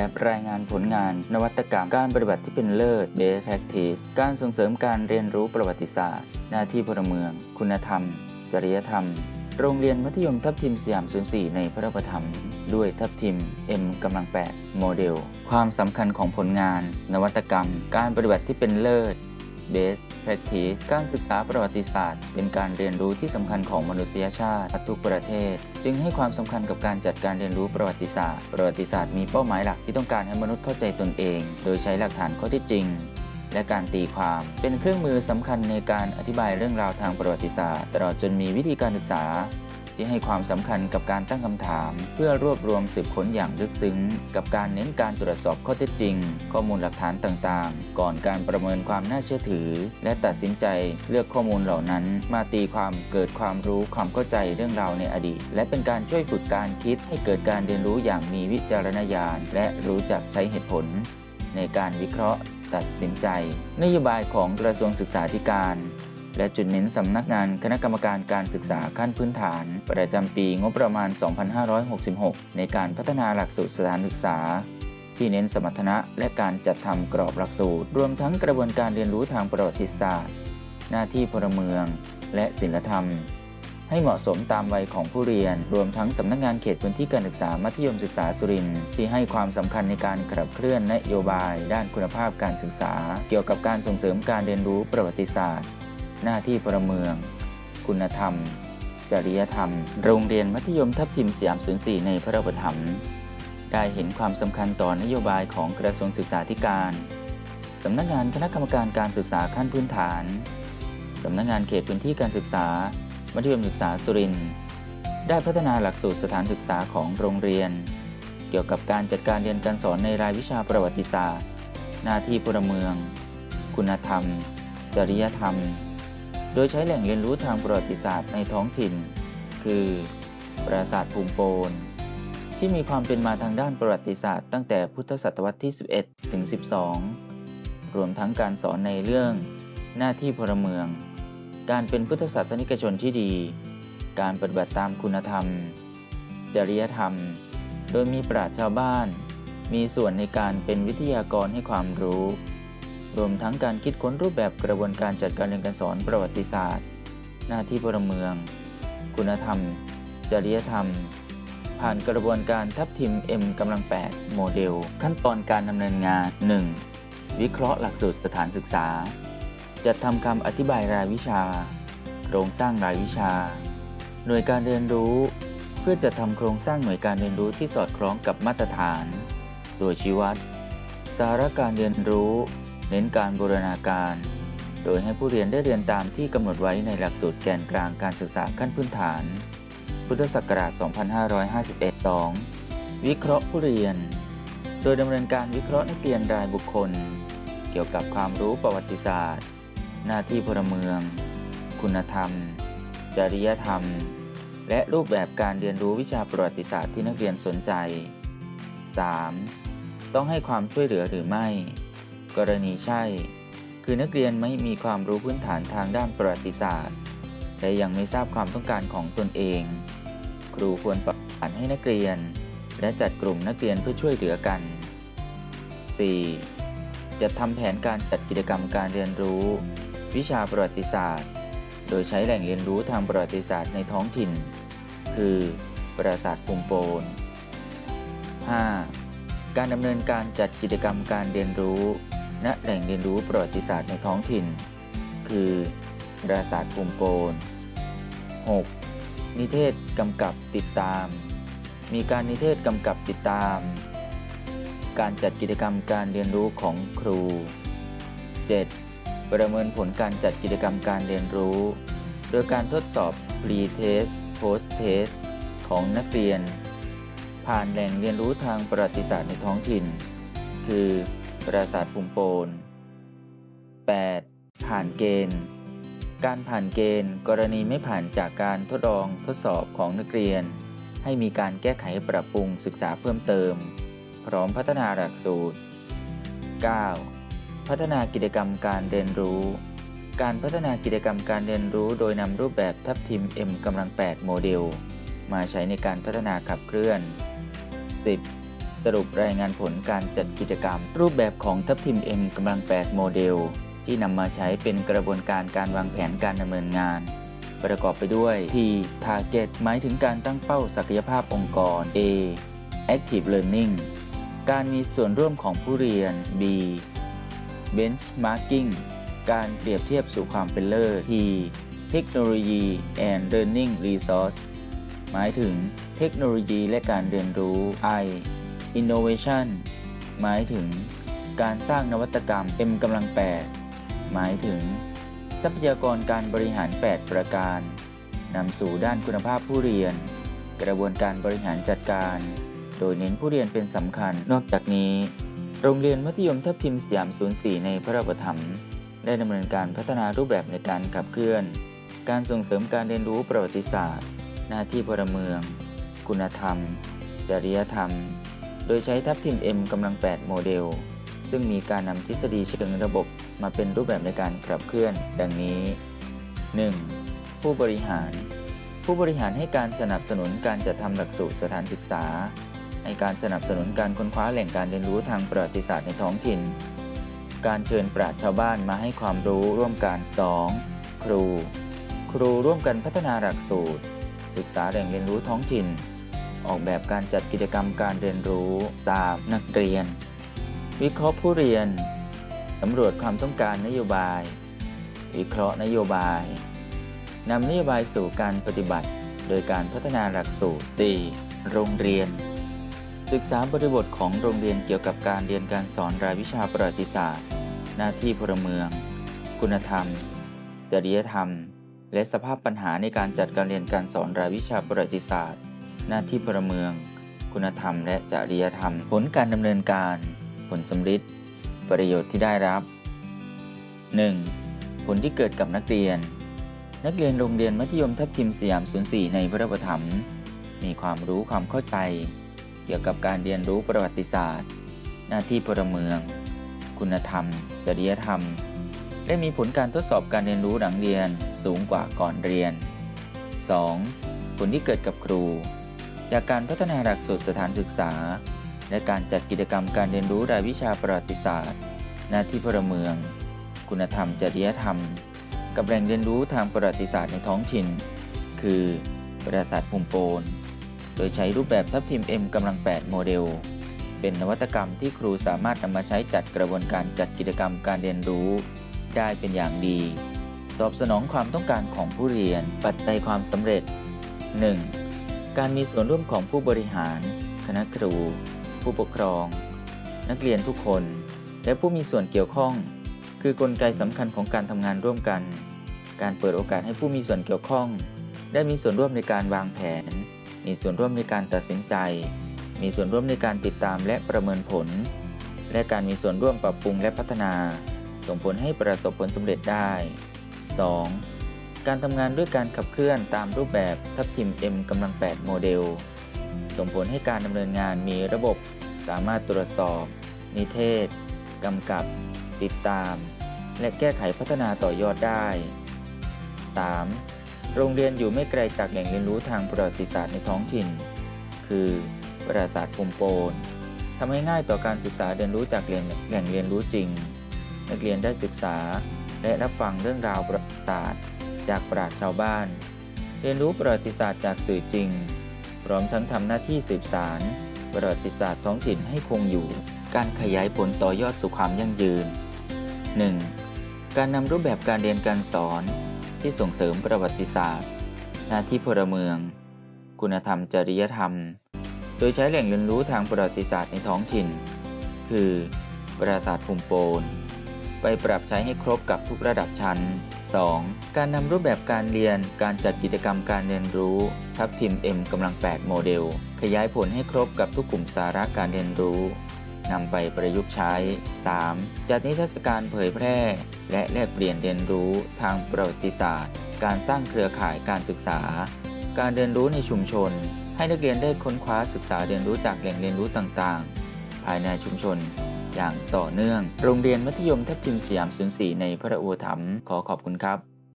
แบบรายงานผลงาน นวัตกรรม การปฏิบัติที่เป็นเลิศ best practice การส่งเสริมการเรียนรู้ประวัติศาสตร์ หน้าที่พลเมือง คุณธรรม จริยธรรม โรงเรียนมัธยมทับทิมสยาม 04 ในพระประธรรม ด้วยทับทิม M กำลัง8โมเดล ความสำคัญของผลงาน นวัตกรรม การปฏิบัติที่เป็นเลิศ Best Practice การศึกษาประวัติศาสตร์ เป็นการเรียนรู้ที่สำคัญของมนุษยชาติทุกประเทศ จึงให้ความสำคัญกับการจัดการเรียนรู้ประวัติศาสตร์ ประวัติศาสตร์มีเป้าหมายหลักที่ต้องการให้มนุษย์เข้าใจตนเอง โดยใช้หลักฐานข้อที่จริงและการตีความเป็นเครื่องมือสำคัญในการอธิบายเรื่องราวทางประวัติศาสตร์ ตลอดจนมีวิธีการศึกษา ที่ให้ความสำคัญกับการตั้งคำถาม เพื่อรวบรวมสืบค้นอย่างลึกซึ้ง กับการเน้นการตรวจสอบข้อเท็จจริง ข้อมูลหลักฐานต่างๆ ก่อนการประเมินความน่าเชื่อถือ และตัดสินใจเลือกข้อมูลเหล่านั้น มาตีความเกิดความรู้ความเข้าใจเรื่องราวในอดีต และเป็นการช่วยฝึกการคิดให้เกิดการเรียนรู้อย่างมีวิจารณญาณ และรู้จักใช้เหตุผล ในการวิเคราะห์ ตัดสินใจ นโยบายของกระทรวงศึกษาธิการ และจุดเน้นสำนักงานคณะกรรมการการศึกษาขั้นพื้นฐาน ประจำปีงบประมาณ 2566 ในการพัฒนาหลักสูตรสถานศึกษา ที่เน้นสมรรถนะและการจัดทำกรอบหลักสูตร รวมทั้งกระบวนการเรียนรู้ทางประวัติศาสตร์ หน้าที่พลเมือง และศิลธรรม ให้เหมาะสมตามวัยของผู้เรียน รวมทั้งสำนักงานเขตพื้นที่การศึกษามัธยมศึกษาสุรินทร์ที่ให้ความสำคัญในการขับเคลื่อนนโยบาย ด้านคุณภาพการศึกษา เกี่ยวกับการส่งเสริมการเรียนรู้ประวัติศาสตร์ หน้าที่พลเมือง คุณธรรม จริยธรรม โรงเรียนมัธยมทับทิมสยาม04ในพระประถมได้เห็นความสำคัญต่อนโยบายของกระทรวงศึกษาธิการสำนักงานคณะกรรมการการศึกษาขั้นพื้นฐานสำนักงานเขตพื้นที่การศึกษา มัธยมศึกษาสุรินทร์ได้พัฒนาหลักสูตรสถานศึกษาของโรงเรียน เกี่ยวกับการจัดการเรียนการสอนในรายวิชาประวัติศาสตร์ หน้าที่พลเมือง คุณธรรม จริยธรรม โดยใช้แหล่งเรียนรู้ทางประวัติศาสตร์ในท้องถิ่น คือ ปราสาทภูมิโปน ที่มีความเป็นมาทางด้านประวัติศาสตร์ตั้งแต่พุทธศตวรรษที่ 11 ถึง 12 รวมทั้งการสอนในเรื่อง หน้าที่พลเมือง การเป็นพุทธศาสนิกชนที่ดี การปฏิบัติตามคุณธรรม จริยธรรม โดยมีปราชญ์ชาวบ้าน มีส่วนในการเป็นวิทยากรให้ความรู้ รวมทั้งการคิดค้นรูปแบบกระบวนการจัดการเรียนการสอนประวัติศาสตร์ หน้าที่พลเมือง คุณธรรม จริยธรรม ผ่านกระบวนการทับทิม M กำลัง 8 โมเดล ขั้นตอนการดำเนินงาน 1. วิเคราะห์หลักสูตรสถานศึกษา จัดทำคำอธิบายรายวิชา โครงสร้างรายวิชา หน่วยการเรียนรู้ เพื่อจัดทำโครงสร้างหน่วยการเรียนรู้ที่สอดคล้องกับมาตรฐานโดยชี้วัด สาระการเรียนรู้ เน้นการบูรณาการ โดยให้ผู้เรียนได้เรียนตามที่กำหนดไว้ในหลักสูตรแกนกลางการศึกษาขั้นพื้นฐาน พุทธศักราช 2551 2. วิเคราะห์ผู้เรียน โดยดำเนินการวิเคราะห์นักเรียนรายบุคคล เกี่ยวกับความรู้ประวัติศาสตร์ หน้าที่พลเมือง คุณธรรม จริยธรรม และรูปแบบการเรียนรู้วิชาประวัติศาสตร์ที่นักเรียนสนใจ 3. ต้องให้ความช่วยเหลือหรือไม่ กรณีใช่ คือนักเรียนไม่มีความรู้พื้นฐานทางด้านประวัติศาสตร์ และยังไม่ทราบความต้องการของตนเอง ครูควรปรับผันให้นักเรียน และจัดกลุ่มนักเรียนเพื่อช่วยเหลือกัน 4. จะทำแผนการจัดกิจกรรมการเรียนรู้ วิชาประวัติศาสตร์ โดยใช้แหล่งเรียนรู้ทางประวัติศาสตร์ในท้องถิ่น คือ ปราสาทภูมิโปน 5. การดำเนินการจัดกิจกรรมการเรียนรู้ ณแหล่งเรียนรู้ประวัติศาสตร์ในท้องถิ่น คือปราสาทภูมิโปน 6. นิเทศกำกับติดตาม มีการนิเทศกำกับติดตาม การจัดกิจกรรมการเรียนรู้ของครู 7. ประเมินผลการจัดกิจกรรมการเรียนรู้ โดยการทดสอบ pre-test post-test ของนักเรียน ผ่านแหล่งเรียนรู้ทางประวัติศาสตร์ในท้องถิ่น คือ ปราสาทภูมิโปน 8. ผ่านเกณฑ์ การผ่านเกณฑ์ กรณีไม่ผ่านจากการทดลองทดสอบของนักเรียน ให้มีการแก้ไขปรับปรุงศึกษาเพิ่มเติม พร้อมพัฒนาหลักสูตร 9. พัฒนากิจกรรมการเรียนรู้ การพัฒนากิจกรรมการเรียนรู้โดยนำรูปแบบทับทิม M กำลัง 8 โมเดล มาใช้ในการพัฒนาขับเคลื่อน 10. สรุปรายงานผลการจัดกิจกรรม รูปแบบของทัพทีม M กำลัง 8 โมเดล ที่นำมาใช้เป็นกระบวนการการวางแผนการดำเนินงาน ประกอบไปด้วย T Target หมายถึงการตั้งเป้าศักยภาพองค์กร A Active Learning การมีส่วนร่วมของผู้เรียน B Benchmarking การเปรียบเทียบสู่ความเป็นเลิศ T Technology and Learning Resource หมายถึงเทคโนโลยีและการเรียนรู้ I Innovation หมายถึงการสร้างนวัตกรรม M กำลัง 8 หมายถึง ทรัพยากรการบริหาร 8 ประการนำสู่ด้านคุณภาพผู้เรียน กระบวนการบริหารจัดการ โดยเน้นผู้เรียนเป็นสำคัญ นอกจากนี้ โรงเรียนมัธยมทับทิมสยาม 04 ในพระปถัมภ์ได้ดำเนินการพัฒนารูปแบบในการขับเคลื่อน การส่งเสริมการเรียนรู้ประวัติศาสตร์ หน้าที่พลเมือง คุณธรรม จริยธรรม โดยใช้ทับทิม M กำลัง 8 โมเดล ซึ่งมีการนำทฤษฎีเชิงระบบมาเป็นรูปแบบในการขับเคลื่อน ดังนี้ 1. ผู้บริหาร ผู้บริหารให้การสนับสนุนการจัดทำหลักสูตรสถานศึกษา ให้การสนับสนุนการค้นคว้าแหล่งการเรียนรู้ทางประวัติศาสตร์ในท้องถิ่น การเชิญปราชญ์ชาวบ้านมาให้ความรู้ร่วมกัน 2. ครู ครูร่วมกันพัฒนาหลักสูตร ศึกษาแหล่งเรียนรู้ท้องถิ่น ออกแบบการจัดกิจกรรมการเรียนรู้ 3. นักเรียน วิเคราะห์ผู้เรียน สำรวจความต้องการนโยบาย วิเคราะห์นโยบาย นำนโยบายสู่การปฏิบัติ โดยการพัฒนาหลักสูตร 4. โรงเรียน ศึกษาบริบทของโรงเรียนเกี่ยวกับการเรียนการสอนรายวิชาประวัติศาสตร์ หน้าที่พลเมือง คุณธรรม จริยธรรม และสภาพปัญหาในการจัดการเรียนการสอนรายวิชาประวัติศาสตร์ หน้าที่พลเมือง คุณธรรมและจริยธรรม ผลการดำเนินการ ผลสำฤทธิ์ประโยชน์ที่ได้รับ 1. ผลที่เกิดกับนักเรียน นักเรียนโรงเรียนมัธยมทับทิมสยาม 04 ในพระประถมมีความรู้ความเข้าใจ เกี่ยวกับการเรียนรู้ประวัติศาสตร์ หน้าที่พลเมือง คุณธรรม จริยธรรม และมีผลการทดสอบการเรียนรู้หลังเรียนสูงกว่าก่อนเรียน 2. ผลที่เกิดกับครู จากการพัฒนาหลักสูตรสถานศึกษา และการจัดกิจกรรมการเรียนรู้รายวิชาประวัติศาสตร์ หน้าที่พลเมือง คุณธรรมจริยธรรม กับแหล่งเรียนรู้ทางประวัติศาสตร์ในท้องถิ่น คือปราสาทภูมิโปน โดยใช้รูปแบบทับทิม M กำลัง 8 โมเดล เป็นนวัตกรรมที่ครูสามารถนำมาใช้จัดกระบวนการจัดกิจกรรมการเรียนรู้ ได้เป็นอย่างดี ตอบสนองความต้องการของผู้เรียน ปัจจัยความสำเร็จ 1. การมีส่วนร่วมของผู้บริหาร คณะครู ผู้ปกครอง นักเรียนทุกคน และผู้มีส่วนเกี่ยวข้อง คือกลไกสำคัญของการทำงานร่วมกัน การเปิดโอกาสให้ผู้มีส่วนเกี่ยวข้อง ได้มีส่วนร่วมในการวางแผน มีส่วนร่วมในการตัดสินใจ มีส่วนร่วมในการติดตามและประเมินผล และการมีส่วนร่วมปรับปรุงและพัฒนา ส่งผลให้ประสบผลสำเร็จได้ 2. การทำงานด้วยการขับเคลื่อนตามรูปแบบทับทิม M กำลัง 8 โมเดล ส่งผลให้การดำเนินงานมีระบบสามารถตรวจสอบ นิเทศ กำกับ ติดตาม และแก้ไขพัฒนาต่อยอดได้ 3. โรงเรียนอยู่ไม่ไกลจากแหล่งเรียนรู้ทางประวัติศาสตร์ในท้องถิ่น คือปราสาทภูมิโปนทำให้ง่ายต่อการศึกษาเรียนรู้จากแหล่งแหล่งเรียนรู้จริง นักเรียนได้ศึกษาและรับฟังเรื่องราวประวัติศาสตร์ จากปราชญ์ชาวบ้าน เรียนรู้ประวัติศาสตร์จากสื่อจริง พร้อมทั้งทำหน้าที่สืบสาร ประวัติศาสตร์ท้องถิ่นให้คงอยู่ การขยายผลต่อยอดสู่ความยั่งยืน 1. การนำรูปแบบการเรียนการสอนที่ส่งเสริมประวัติศาสตร์ หน้าที่พลเมือง คุณธรรมจริยธรรม โดยใช้แหล่งเรียนรู้ทางประวัติศาสตร์ในท้องถิ่น คือปราสาทภูมิโปน ไปปรับใช้ให้ครบกับทุกระดับชั้น 2. การนำรูปแบบการเรียน การจัดกิจกรรมการเรียนรู้ ทับทิม M กำลัง 8 โมเดล ขยายผลให้ครบกับทุกกลุ่มสาระการเรียนรู้นำไปประยุกต์ใช้ 3. จัดนิทรรศการเผยแพร่ และแลกเปลี่ยนเรียนรู้ทางประวัติศาสตร์ การสร้างเครือข่ายการศึกษา การเรียนรู้ในชุมชน ให้นักเรียนได้ค้นคว้าศึกษาเรียนรู้จากแหล่งเรียนรู้ต่างๆ ภายในชุมชน อย่างต่อเนื่อง โรงเรียนมัธยมทับทิมสยามศูนย์สีในพระอุธรรมขอขอบคุณครับ